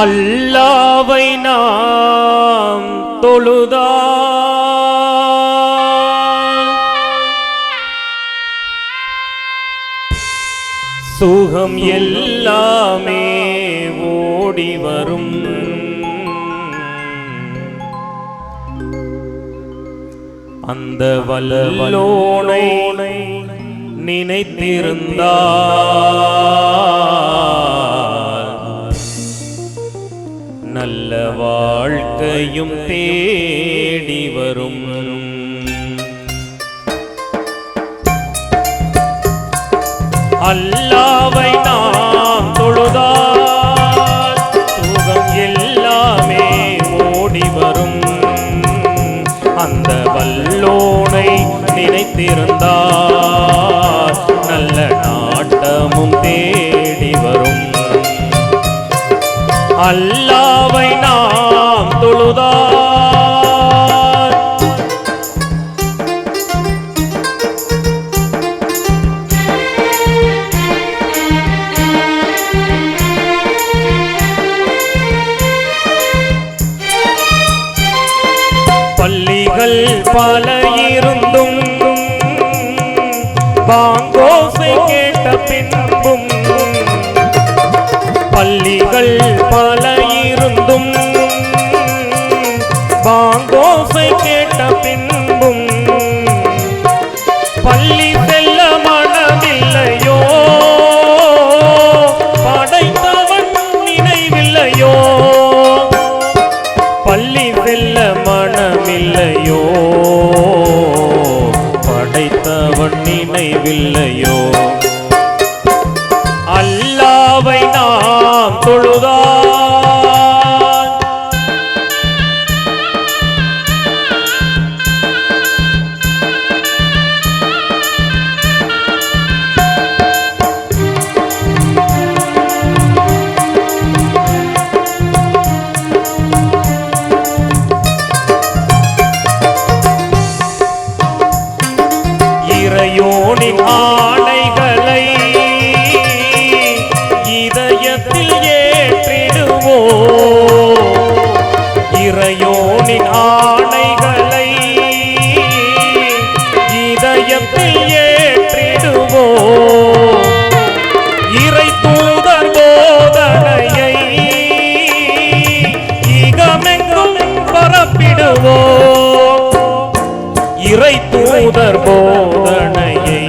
அல்லாவை நாம் தொழுதா? சுகம் எல்லாமே ஓடி வரும். அந்த வல்லோனை நினைத்திருந்தால் நல்ல வாழ்க்கையும் தேடி வரும். அல்லாவை நாம் தொழுதால் சுகம் எல்லாமே ஓடி வரும். அந்த வல்லோனை நினைத்திருந்தார் நல்ல நாட்டமும் தேடி அல்லாவை நாம் தொழுதால் பள்ளிகள் பல இருந்தும் பாங்கோசை கேட்ட பின் பல இருந்தும் பாங்கோசை கேட்ட பின்பும் பள்ளி செல்ல மனமில்லையோ? படைத்தவன் நினைவில்லையோ? பள்ளி செல்ல மனமில்லையோ? படைத்தவன் நினைவில்லையோ? அல்லாவை நாம் தொழுதா இறையோனின் ஆடைகளை இதயத்தில் ஏற்றிடுவோ. இறையோனின் ஆடைகளை இதயத்தில் ஏற்றிடுவோ. இறை தூதர் போதனையை இகமெங்கும் பரப்பிடுவோ. இறை தூதர் போதனையை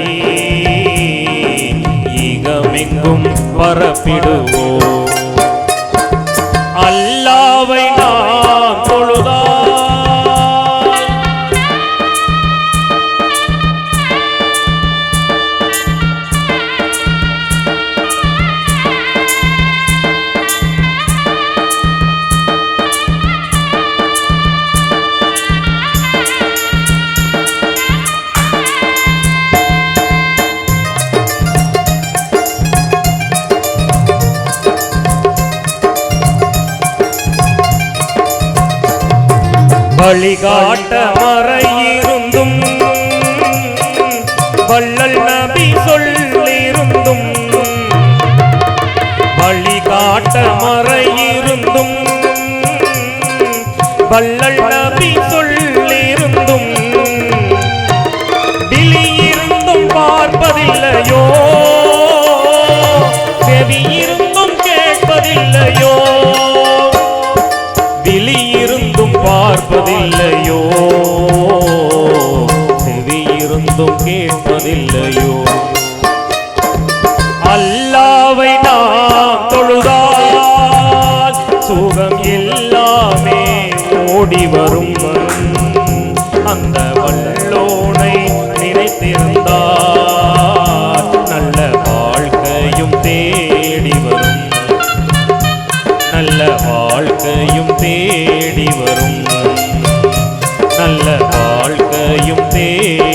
இகமெங்கும் பரப்பிடுவோம். வழிகாட்ட மறையிருந்தும் வள்ளல் நபி சொல்லிருந்தும் வழிகாட்ட மறையிருந்தும் வள்ளல் நபி சொல்லிருந்தும் விழியிருந்தும் பார்ப்பதில்லையோ? செவியிருந்தும் கேட்பதில்லையோ? அல்லாவை நாம் தொழுதால் சுகம் எல்லாமே ஓடி வரும். அந்த வல்லோனை நினைத்திருந்தார் நல்ல வாழ்க்கையும் தேடி வரும். நல்ல வாழ்க்கையும் தேடி வரும். நல்ல வாழ்க்கையும் தேடி